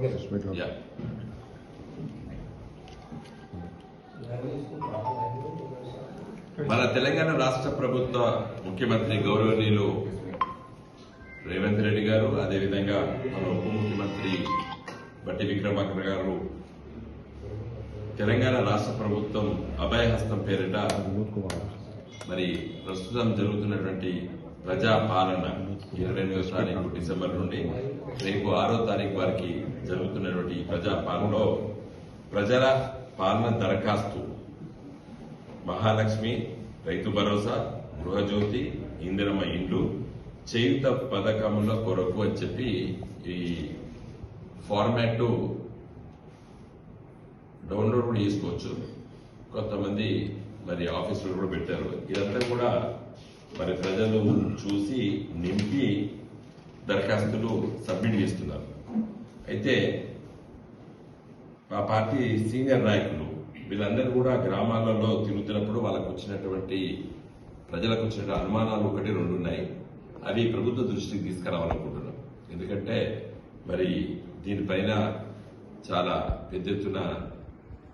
Up. Yeah. మన తెలంగాణ రాష్ట్ర ప్రభుత్వ ముఖ్యమంత్రి గౌరవనీయులు రేవంత్ రెడ్డి గారు అదేవిధంగా మన ఉప ముఖ్యమంత్రి బట్టి విక్రమాకర్ గారు తెలంగాణ రాష్ట్ర ప్రభుత్వం అభయహస్తం పేరిట మరి ప్రస్తుతం జరుగుతున్నటువంటి ప్రజా పాలన ఇరవై ఎనిమిదో తారీఖు డిసెంబర్ నుండి రేపు ఆరో తారీఖు వారికి జరుగుతున్నటువంటి ఈ ప్రజా పాలనలో ప్రజల పాలన దరఖాస్తు. మహాలక్ష్మి రైతు భరోసా గృహజ్యోతి ఇందిరమ్మ ఇండ్లు చేయుత పథకముల కొరకు అని చెప్పి ఈ ఫార్మాట్ డౌన్లోడ్ కూడా చేసుకోవచ్చు. కొంతమంది మరి ఆఫీసులు కూడా పెట్టారు. ఇదంతా కూడా మరి ప్రజలు చూసి నింపి దరఖాస్తులు సబ్మిట్ చేస్తున్నారు. అయితే మా పార్టీ సీనియర్ నాయకులు వీళ్ళందరూ కూడా గ్రామాలలో తిరుగుతున్నప్పుడు వాళ్ళకు వచ్చినటువంటి ప్రజలకు వచ్చిన అనుమానాలు ఒకటి రెండు ఉన్నాయి. అవి ప్రభుత్వ దృష్టికి తీసుకురావాలనుకుంటున్నాం. ఎందుకంటే మరి దీనిపైన చాలా పెద్ద ఎత్తున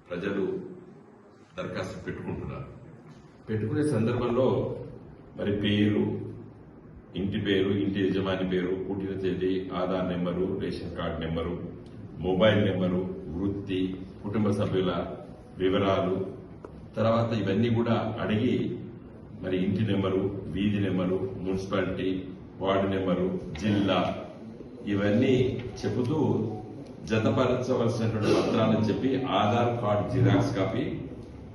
ప్రజలు దరఖాస్తు పెట్టుకుంటున్నారు. పెట్టుకునే సందర్భంలో మరి పేరు ఇంటి పేరు ఇంటి యజమాని పేరు పుట్టిన తేదీ Aadhaar number ration card number mobile number వృత్తి కుటుంబ సభ్యుల వివరాలు తర్వాత ఇవన్నీ కూడా అడిగి మరి ఇంటి నెంబరు వీధి నెంబరు మున్సిపాలిటీ వార్డు నెంబరు జిల్లా ఇవన్నీ చెబుతూ జతపరచవలసినటువంటి పత్రాలని చెప్పి ఆధార్ కార్డు జిరాక్స్ కాపీ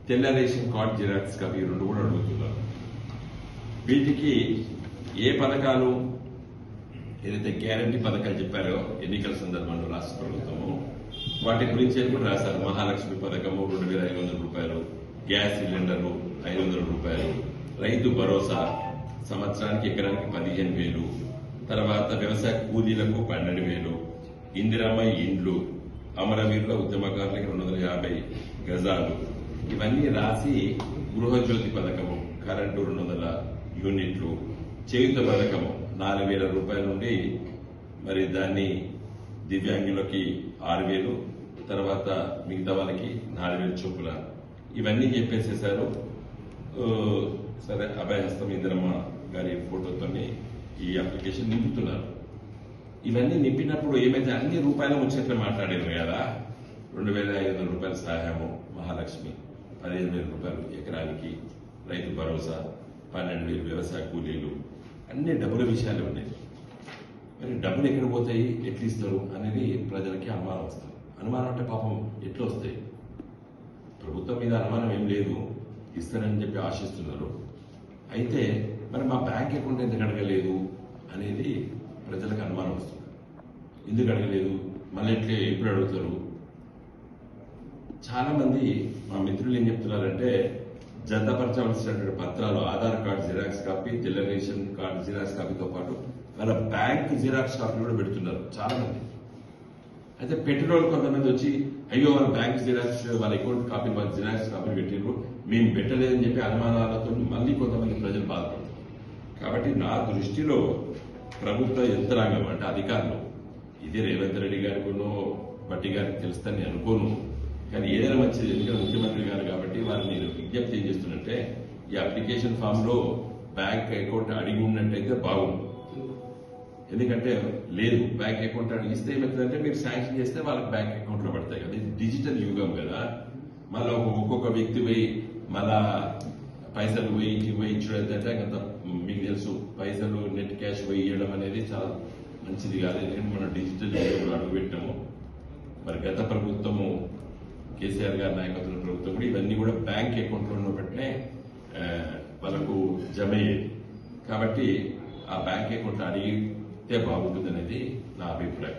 తెల్ల రేషన్ కార్డ్ జిరాక్స్ కాపీ రెండు కూడా అడుగుతున్నారు. వీటికి ఏ పథకాలు ఏదైతే గ్యారంటీ పథకాలు చెప్పారో ఎన్నికల సందర్భంలో రాష్ట్ర ప్రభుత్వము వాటి గురించి కూడా రాశారు. మహాలక్ష్మి పథకము రెండు వేల ఐదు వందల రూపాయలు గ్యాస్ సిలిండరు ఐదు వందల రూపాయలు రైతు భరోసా సంవత్సరానికి ఎకరానికి పదిహేను వేలు తర్వాత వ్యవసాయ కూలీలకు పన్నెండు వేలు ఇందిరమ్మ ఇండ్లు అమరవీరుల ఉద్యమకారులకు రెండు వందల యాభై గజాలు ఇవన్నీ రాసి గృహజ్యోతి పథకము కరెంటు రెండు వందల యూనిట్లు చేయుత పథకము నాలుగు వేల రూపాయల నుండి మరి దాన్ని దివ్యాంగులకి ఆరు వేలు తర్వాత మిగతా వాళ్ళకి నాలుగు వేల చొప్పుల ఇవన్నీ చెప్పేసేసారు సరే అభయహస్తం ఇందిరమ్మ గారి ఫోటోతోని ఈ అప్లికేషన్ నింపుతున్నారు. ఇవన్నీ నింపినప్పుడు ఏమైతే అన్ని రూపాయల ముచ్చట్లు మాట్లాడారు కదా రెండు వేల ఐదు వందల రూపాయల సహాయము మహాలక్ష్మి పదిహేను వేల రూపాయలు ఎకరానికి రైతు భరోసా పన్నెండు వేలు వ్యవసాయ కూలీలు అన్ని డబ్బుల విషయాలు ఉన్నాయి మరి డబ్బులు ఎక్కడ పోతాయి ఎట్లా ఇస్తారు అనేది ప్రజలకి అనుమానం వస్తుంది. అనుమానం అంటే పాపం ఎట్లా వస్తాయి? ప్రభుత్వం మీద అనుమానం ఏం లేదు ఇస్తారని చెప్పి ఆశిస్తున్నారు. అయితే మరి మా బ్యాంక్ అకౌంట్ ఎందుకు అడగలేదు అనేది ప్రజలకు అనుమానం వస్తుంది. ఎందుకు అడగలేదు? మళ్ళీ ఎట్లే ఎప్పుడు అడుగుతారు? చాలా మంది మా మిత్రులు ఏం చెప్తున్నారంటే జతపరచవలసినటువంటి పత్రాలు ఆధార్ కార్డు జిరాక్స్ కాపీ తెల్ల రేషన్ కార్డు జిరాక్స్ కాపీతో పాటు వాళ్ళ బ్యాంక్ జిరాక్స్ కాపీ కూడా పెడుతున్నారు చాలా మంది అయితే పెట్టిన వాళ్ళు కొంతమంది వచ్చి అయ్యో వాళ్ళ బ్యాంక్ జిరాక్స్ వాళ్ళ అకౌంట్ కాపీ వాళ్ళ జిరాక్స్ కాపీ పెట్టిర్రు మేము పెట్టలేదని చెప్పి అనుమానాలతో మళ్ళీ కొంతమంది ప్రజలు బాధపడతారు కాబట్టి నా దృష్టిలో ప్రభుత్వ యంత్రాంగం అంటే అధికారులు. ఇది రేవంత్ రెడ్డి గారికి బట్టి గారికి తెలుస్తుందని అనుకోను. కానీ ఏదైనా మంచిది ఎందుకంటే ముఖ్యమంత్రి గారు కాబట్టి వారిని నేను విజ్ఞప్తి ఏం చేస్తున్నట్టే ఈ అప్లికేషన్ ఫామ్లో బ్యాంక్ అకౌంట్ అడిగి ఉన్నట్టయితే బాగుంది ఎందుకంటే లేదు బ్యాంక్ అకౌంట్ అడిగిస్తే ఏమవుతుందంటే మీరు శాంక్షన్ చేస్తే వాళ్ళకి బ్యాంక్ అకౌంట్లో పడతాయి కదా. ఇది డిజిటల్ యుగం కదా. మళ్ళీ ఒక్కొక్క వ్యక్తి పోయి మళ్ళా పైసలు పోయి ఇంటికి పోయి ఇచ్చడం ఏంటంటే మీకు తెలుసు పైసలు నెట్ క్యాష్ పోయి ఇవ్వడం అనేది చాలా మంచిది కాదు. ఎందుకంటే మనం డిజిటల్ యుగంలో అడుగుపెట్టాము మరి గత ప్రభుత్వము కేసీఆర్ గారి నాయకత్వం ప్రభుత్వం కూడా ఇవన్నీ కూడా బ్యాంక్ అకౌంట్లో ఉన్న వెంటనే వాళ్ళకు జమ అయ్యేది కాబట్టి ఆ బ్యాంక్ అకౌంట్ అడిగితే బాగుంటుంది అనేది నా అభిప్రాయం.